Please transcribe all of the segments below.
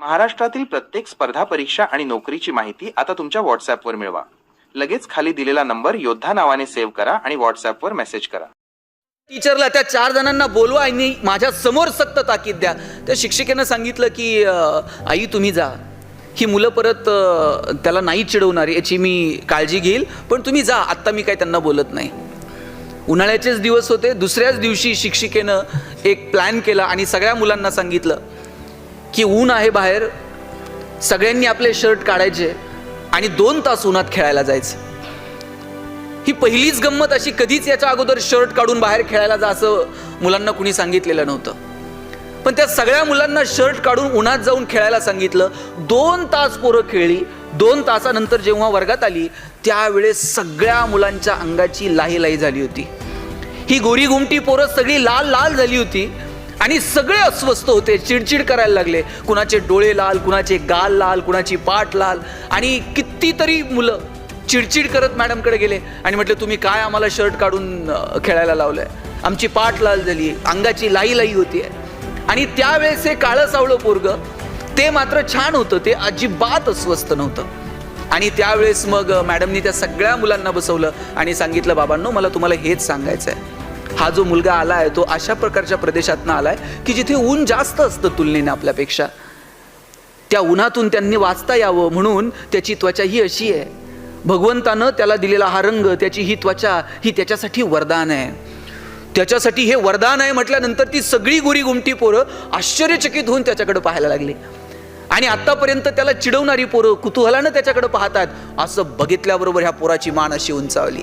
महाराष्ट्रातील प्रत्येक स्पर्धा परीक्षा आणि नोकरीची माहिती आता तुमच्या व्हॉट्सॲपवर मिळवा. लगेच खाली दिलेला नंबर योद्धा नावाने सेव्ह करा आणि व्हॉट्सॲपवर मेसेज करा. टीचरला त्या चार जणांना बोलवा आणि माझ्यासमोर सक्त ताकीद द्या. त्या शिक्षिकेनं सांगितलं की आई तुम्ही जा. ही मुलं परत त्याला नाही चिडवणार याची मी काळजी घेईल पण तुम्ही जा. आत्ता मी काय त्यांना बोलत नाही. उन्हाळ्याचेच दिवस होते. दुसऱ्याच दिवशी शिक्षिकेनं एक प्लॅन केला आणि सगळ्या मुलांना सांगितलं की ऊन आहे बाहेर सगळ्यांनी आपले शर्ट काढायचे आणि दोन तास उन्हात खेळायला जायचं. ही पहिलीच गंमत अशी कधीच याच्या अगोदर शर्ट काढून बाहेर खेळायला जा असं मुलांना कुणी सांगितलेलं नव्हतं. पण त्या सगळ्या मुलांना शर्ट काढून उन्हात जाऊन खेळायला सांगितलं. दोन तास पोरं खेळली दोन तासानंतर जेव्हा वर्गात आली त्यावेळेस सगळ्या मुलांच्या अंगाची लाही लाही झाली होती. ही गोरी गुमटी पोरं सगळी लाल लाल झाली होती. आणि सगळे अस्वस्थ होते चिडचिड करायला लागले. कुणाचे डोळे लाल कुणाचे गाल लाल कुणाची पाठ लाल. आणि कितीतरी मुलं चिडचिड करत मॅडमकडे गेले आणि म्हटलं तुम्ही काय आम्हाला शर्ट काढून खेळायला खेळायला लावलंय? आमची पाठ लाल झाली अंगाची लाई लाई होती आणि त्यावेळेस हे काळं सावळं पोरग ते मात्र छान होतं ते अजिबात अस्वस्थ नव्हतं. आणि त्यावेळेस मग मॅडमनी त्या सगळ्या मुलांना बसवलं आणि सांगितलं बाबांनो मला तुम्हाला हेच सांगायचं आहे हा जो मुलगा आला आहे तो अशा प्रकारच्या प्रदेशातनं आला आहे की जिथे ऊन जास्त असतं तुलनेने आपल्यापेक्षा. त्या उन्हातून त्यांनी वाचता यावं म्हणून त्याची त्वचा ही अशी आहे. भगवंतानं त्याला दिलेला हा रंग त्याची ही त्वचा ही त्याच्यासाठी वरदान आहे. त्याच्यासाठी हे वरदान आहे म्हटल्यानंतर ती सगळी गोरी गुमटी पोरं आश्चर्यचकित होऊन त्याच्याकडे पाहायला लागली. आणि आतापर्यंत त्याला चिडवणारी पोरं कुतूहलानं त्याच्याकडे पाहतात. असं बघितल्याबरोबर ह्या पोराची मान अशी उंचावली.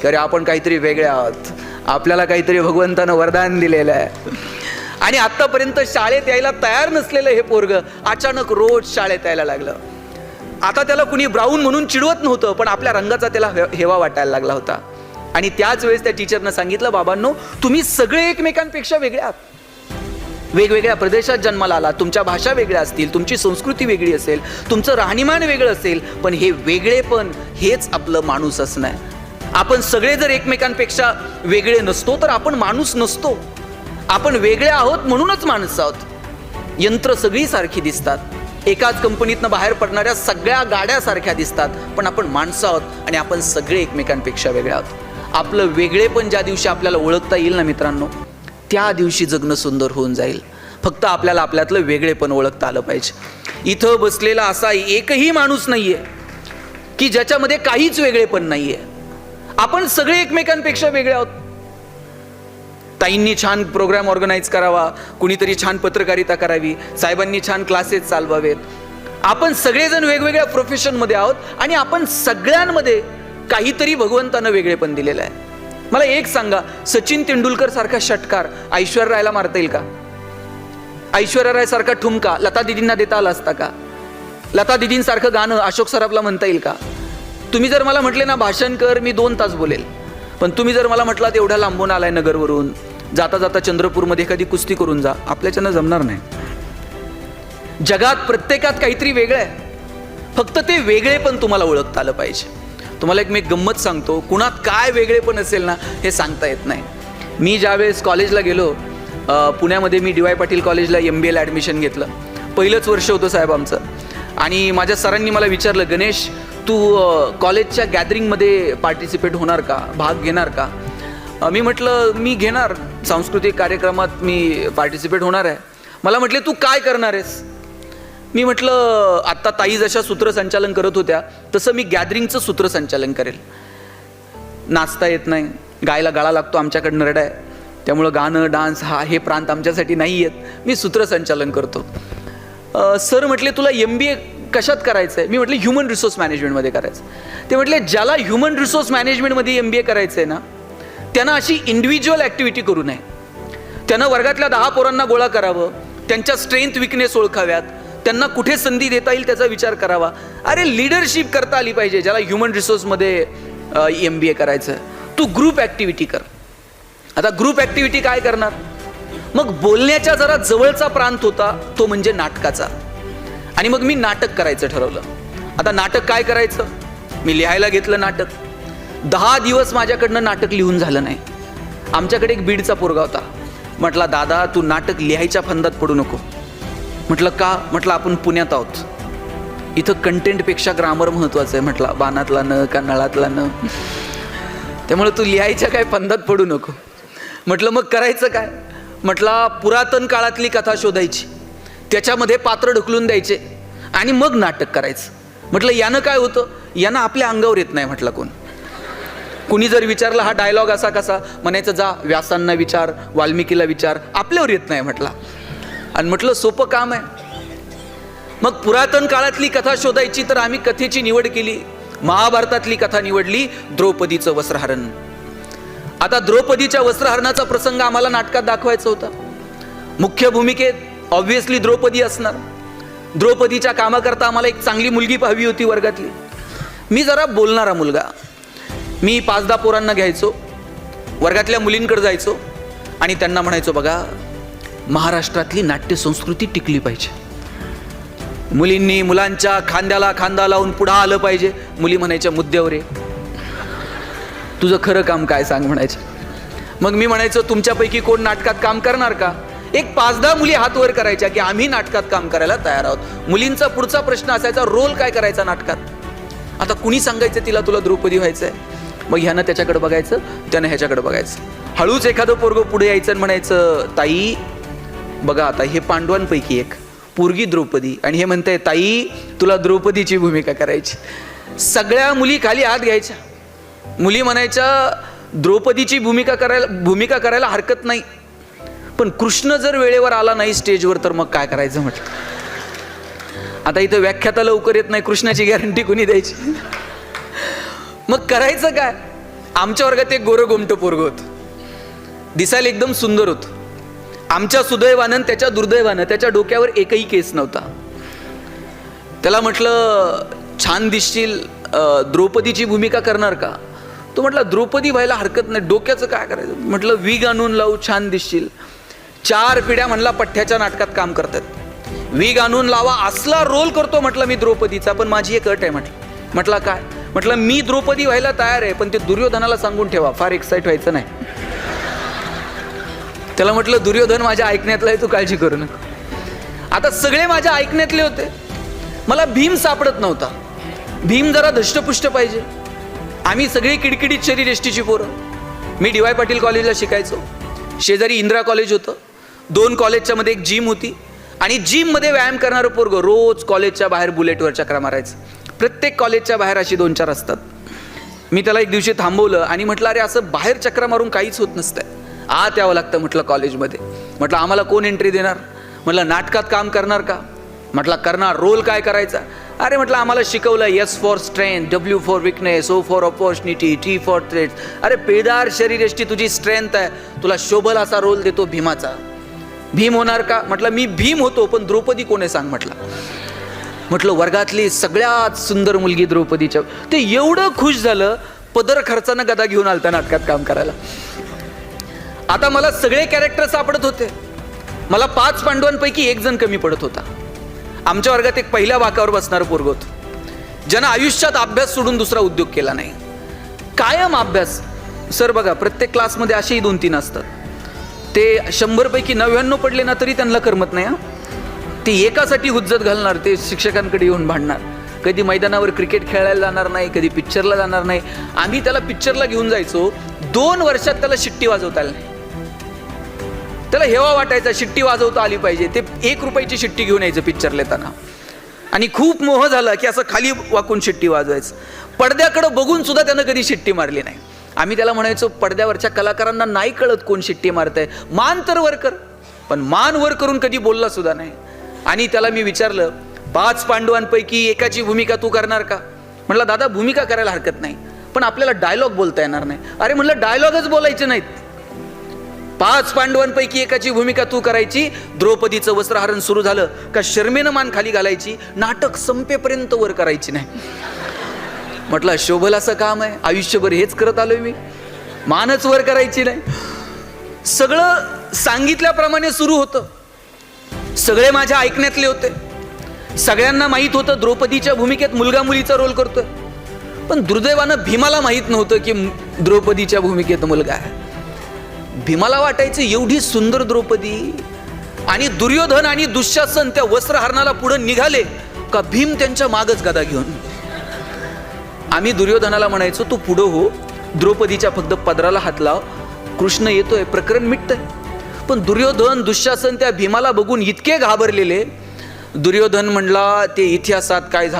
की अरे आपण काहीतरी वेगळे आहोत. आपल्याला काहीतरी भगवंतानं वरदान दिलेलं आहे. आणि आतापर्यंत शाळेत यायला तयार नसलेलं हे पोरग अचानक रोज शाळेत यायला लागलं. आता त्याला कुणी ब्राऊन म्हणून चिडवत नव्हतं पण आपल्या रंगाचा त्याला हे- हेवा वाटायला लागला होता. आणि त्याच वेळेस त्या टीचरनं सांगितलं बाबांनो तुम्ही सगळे एकमेकांपेक्षा वेगळे आहात. वेगवेगळ्या प्रदेशात जन्माला आला तुमच्या भाषा वेगळ्या असतील तुमची संस्कृती वेगळी असेल तुमचं राहणीमान वेगळं असेल पण हे वेगळेपण हेच आपलं माणूस असणं आहे आपण सगळे जर एकमेकांपेक्षा वेगळे नसतो तर आपण माणूस नसतो. आपण वेगळे आहोत म्हणूनच माणसं आहोत. यंत्र सगळी सारखी दिसतात. एकाच कंपनीतनं बाहेर पडणाऱ्या सगळ्या गाड्या सारख्या दिसतात. पण आपण माणसं आहोत आणि आपण सगळे एकमेकांपेक्षा वेगळे आहोत. आपलं वेगळेपण ज्या दिवशी आपल्याला ओळखता येईल ना मित्रांनो त्या दिवशी जगणं सुंदर होऊन जाईल. फक्त आपल्याला आपल्यातलं वेगळेपण ओळखता आलं पाहिजे. इथं बसलेला असा एकही माणूस नाहीये की ज्याच्यामध्ये काहीच वेगळेपण नाहीये. आपण सगळे एकमेकांपेक्षा वेगळे आहोत. ताईंनी छान प्रोग्राम ऑर्गनाईज करावा कुणीतरी छान पत्रकारिता करावी साहेबांनी छान क्लासेस चालवावेत. आपण सगळेजण वेगवेगळ्या प्रोफेशनमध्ये आहोत आणि आपण सगळ्यांमध्ये काहीतरी भगवंतानं वेगळेपण दिलेलं आहे. मला एक सांगा सचिन तेंडुलकर सारखा षटकार ऐश्वर्या रायला मारता येईल का? ऐश्वर्या राय सारखा ठुमका लता दिदींना देता आला असता का? लता दिदींसारखं गाणं अशोक सराफला म्हणता येईल का? तुम्ही जर मला म्हटले ना भाषण कर मी दोन तास बोलेल. पण तुम्ही जर मला म्हटलात एवढ्या लांबून आलाय नगरवरून जाता जाता चंद्रपूरमध्ये एखादी कुस्ती करून जा आपल्याच्यानं जमणार नाही. जगात प्रत्येकात काहीतरी वेगळं आहे. फक्त ते वेगळे पण तुम्हाला ओळखता आलं पाहिजे. तुम्हाला एक मी गंमत सांगतो कुणात काय वेगळे पण असेल ना हे सांगता येत नाही. मी ज्यावेळेस कॉलेजला गेलो पुण्यामध्ये मी डी वाय पाटील कॉलेजला एम बी एला ॲडमिशन घेतलं. पहिलंच वर्ष होतं साहेब आमचं. आणि माझ्या सरांनी मला विचारलं गणेश तू कॉलेजच्या गॅदरिंगमध्ये पार्टिसिपेट होणार का? भाग घेणार का? मी म्हटलं मी घेणार. सांस्कृतिक कार्यक्रमात मी पार्टिसिपेट होणार आहे. मला म्हटले तू काय करणार आहेस? मी म्हटलं आत्ता ताई जशा सूत्रसंचालन करत होत्या तसं मी गॅदरिंगचं सूत्रसंचालन करेल. नाचता येत नाही. गायला गाळा लागतो आमच्याकडनं रड आहे त्यामुळं गाणं डान्स हा हे प्रांत आमच्यासाठी नाही आहेत मी सूत्रसंचालन करतो. सर म्हटले तुला एम बी ए कशात करायचं आहे मी म्हटलं ह्युमन रिसोर्स मॅनेजमेंटमध्ये करायचं. ते म्हटले ज्याला ह्युमन रिसोर्स मॅनेजमेंटमध्ये एम बी ए करायचं आहे ना त्यांना अशी इंडिव्हिज्युअल ॲक्टिव्हिटी करू नये. त्यांना वर्गातल्या दहा पोरांना गोळा करावं त्यांच्या स्ट्रेंथ विकनेस ओळखाव्यात त्यांना कुठे संधी देता येईल त्याचा विचार करावा. अरे लिडरशिप करता आली पाहिजे ज्याला ह्युमन रिसोर्समध्ये एम बी ए करायचं तू ग्रुप ॲक्टिव्हिटी कर. आता ग्रुप ॲक्टिव्हिटी काय करणार? मग बोलण्याच्या जरा जवळचा प्रांत होता तो म्हणजे नाटकाचा. आणि मग मी नाटक करायचं ठरवलं. आता नाटक काय करायचं? मी लिहायला घेतलं नाटक. दहा दिवस माझ्याकडनं नाटक लिहून झालं नाही. आमच्याकडे एक बीडचा पोरगा होता. म्हटला दादा तू नाटक लिहायच्या फंदात पडू नको. म्हटलं का? म्हटलं आपण पुण्यात आहोत. इथं कंटेंटपेक्षा ग्रामर महत्वाचं आहे. म्हटलं बाणातला न का नळातला न. त्यामुळे तू लिहायच्या काय फंदात पडू नको. म्हटलं मग करायचं काय? म्हटला पुरातन काळातली कथा शोधायची. त्याच्यामध्ये पात्र ढकलून द्यायचे आणि मग नाटक करायचं. म्हटलं यानं काय होतं? यानं आपल्या अंगावर येत नाही म्हटलं कोण. कुणी जर विचारलं हा डायलॉग असा कसा? म्हणायचं जा व्यासांना विचार वाल्मिकीला विचार आपल्यावर येत नाही म्हटला. आणि म्हटलं सोपं काम आहे. मग पुरातन काळातली कथा शोधायची तर आम्ही कथेची निवड केली. महाभारतातली कथा निवडली द्रौपदीचं वस्त्रहरण. आता द्रौपदीच्या वस्त्रहरणाचा प्रसंग आम्हाला नाटकात दाखवायचा होता. मुख्य भूमिकेत ऑब्व्हियसली द्रौपदी असणार. द्रौपदीच्या कामाकरता आम्हाला एक चांगली मुलगी पाहावी होती वर्गातली. मी जरा बोलणारा मुलगा. मी पाचदा पोरांना घ्यायचो. वर्गातल्या मुलींकडे जायचो. आणि त्यांना म्हणायचो बघा महाराष्ट्रातली नाट्य संस्कृती टिकली पाहिजे. मुलींनी मुलांच्या खांद्याला खांदा लावून पुढं आलं पाहिजे. मुली म्हणायच्या मुद्द्यावर आहे तुझं खरं काम काय? सांग म्हणायचं. मग मी म्हणायचो तुमच्यापैकी कोण नाटकात काम करणार का? एक पाच दहा मुली हात वर करायच्या की आम्ही नाटकात काम करायला तयार आहोत. मुलींचा पुढचा प्रश्न असायचा रोल काय करायचा नाटकात? आता कुणी सांगायचं तिला तुला द्रौपदी व्हायचंय? मग ह्यानं त्याच्याकडे बघायचं त्यानं ह्याच्याकडे बघायचं. हळूच एखादं पोरगं पुढे यायचं आणि म्हणायचं ताई बघा आता हे पांडवांपैकी एक पोरगी द्रौपदी आणि हे म्हणतंय ताई तुला द्रौपदीची भूमिका करायची. सगळ्या मुली खाली हात घ्यायच्या. मुली म्हणायच्या द्रौपदीची भूमिका करायला भूमिका करायला हरकत नाही. पण कृष्ण जर वेळेवर आला नाही स्टेजवर तर मग काय करायचं म्हटलं? आता इथं व्याख्याता लवकर येत नाही कृष्णाची गॅरंटी कुणी द्यायची? मग करायचं काय? आमच्या वर्गात एक गोरं गोमटं पोरग होत. दिसायला एकदम सुंदर होत. आमच्या सुदैवानं त्याच्या दुर्दैवानं त्याच्या डोक्यावर एकही केस नव्हता. त्याला म्हटलं छान दिसशील द्रौपदीची भूमिका करणार का? तो म्हटला द्रौपदी व्हायला हरकत नाही डोक्याचं काय करायचं? म्हटलं विग आणून लावू छान दिसशील. चार पिढ्या म्हणला पठ्ठ्याच्या नाटकात काम करतात. वीग आणून लावा असला रोल करतो म्हटलं मी द्रौपदीचा पण माझी एक अट आहे म्हटलं. म्हटलं काय? म्हटलं मी द्रौपदी व्हायला तयार आहे पण ते दुर्योधनाला सांगून ठेवा फार एक्साईट व्हायचं नाही. त्याला म्हटलं दुर्योधन माझ्या ऐकण्यातला आहे तू काळजी करू नका. आता सगळे माझ्या ऐकण्यातले होते. मला भीम सापडत नव्हता. भीम जरा धष्टपुष्ट पाहिजे. आम्ही सगळी किडकिडीत शरीर एष्टीची पोरं. मी डी वाय पाटील कॉलेजला शिकायचो. शेजारी इंदिरा कॉलेज होतं. दोन कॉलेजच्या मध्ये एक जिम होती. आणि जिममध्ये व्यायाम करणारं पोरगं रोज कॉलेजच्या बाहेर बुलेटवर चक्रा मारायचं. प्रत्येक कॉलेजच्या बाहेर अशी दोन चार असतात. मी त्याला एक दिवशी थांबवलं आणि म्हटलं अरे असं बाहेर चक्रा मारून काहीच होत नसतंय. आत यावं लागतं म्हटलं कॉलेजमध्ये. म्हटलं आम्हाला कोण एंट्री देणार? म्हटलं नाटकात काम करणार का? म्हटलं करणार रोल काय करायचा? अरे म्हटलं आम्हाला शिकवलं S for strength W for weakness O for opportunity T for threat अरे पेदार शरीर एष्टी तुझी स्ट्रेंथ आहे. तुला शोभल असा रोल देतो भीमाचा. भीम होणार का? म्हटलं मी भीम होतो पण द्रौपदी कोण आहे सांग म्हटलं. म्हटलं वर्गातली सगळ्यात सुंदर मुलगी द्रौपदीच्या. ते एवढं खुश झालं पदर खर्चानं गदा घेऊन आलता नाटकात काम करायला. आता मला सगळे कॅरेक्टर सापडत होते. मला पाच पांडवांपैकी एक जण कमी पडत होता. आमच्या वर्गात एक पहिल्या वाकावर बसणार पोरग होतं. ज्यानं आयुष्यात अभ्यास सोडून दुसरा उद्योग केला नाही. कायम अभ्यास. सर बघा प्रत्येक क्लासमध्ये असेही दोन तीन असतात. ते शंभरपैकी नव्याण्णव पडले ना तरी त्यांना करमत नाही ते एकासाठी हुज्जत घालणार ते शिक्षकांकडे येऊन भांडणार. कधी मैदानावर क्रिकेट खेळायला जाणार नाही कधी पिक्चरला जाणार नाही. आम्ही त्याला पिक्चरला घेऊन जायचो दोन वर्षात त्याला शिट्टी वाजवता आली नाही. त्याला हेवा वाटायचा शिट्टी वाजवता आली पाहिजे. ते एक रुपयाची शिट्टी घेऊन यायचं पिक्चरला येताना आणि खूप मोह झाला की असं खाली वाकून शिट्टी वाजवायचं. पडद्याकडं बघून सुद्धा त्यानं कधी शिट्टी मारली नाही. आम्ही त्याला म्हणायचो पडद्यावरच्या कलाकारांना नाही कळत कोण शिट्टी मारतंय. मान तर वर कर. पण मान वर करून कधी बोलला सुद्धा नाही. आणि त्याला मी विचारलं पाच पांडवांपैकी एकाची भूमिका तू करणार का? म्हटलं दादा भूमिका करायला हरकत नाही पण आपल्याला डायलॉग बोलता येणार नाही. अरे म्हटलं डायलॉगच बोलायचे नाहीत. पाच पांडवांपैकी एकाची भूमिका तू करायची द्रौपदीचं वस्त्रहरण सुरू झालं का शर्मेनं मान खाली घालायची नाटक संपेपर्यंत वर करायची नाही. म्हटलं शोभल असं काम आहे? आयुष्यभर हेच करत आलोय मी. मानच वर करायची नाही. सगळं सांगितल्याप्रमाणे सुरू होतं. सगळे माझ्या ऐकण्यातले होते. सगळ्यांना माहीत होतं द्रौपदीच्या भूमिकेत मुलगा मुलीचा रोल करतोय. पण दुर्दैवानं भीमाला माहीत नव्हतं की द्रौपदीच्या भूमिकेत मुलगा आहे. भीमाला वाटायचं एवढी सुंदर द्रौपदी आणि दुर्योधन आणि दुःशासन त्या वस्त्रहरणाला पुढे निघाले का भीम त्यांच्या मागच गदा घेऊन आम्ही दुर्योधनाला म्हणायचो तू पुढं हो. द्रौपदीच्या फक्त पदराला हात लाव. कृष्ण येतोय प्रकरण मिटतंय. पण दुर्योधन दुःशासन त्या भीमाला बघून इतके घाबरलेले. दुर्योधन म्हणला ते इतिहासात काय झालं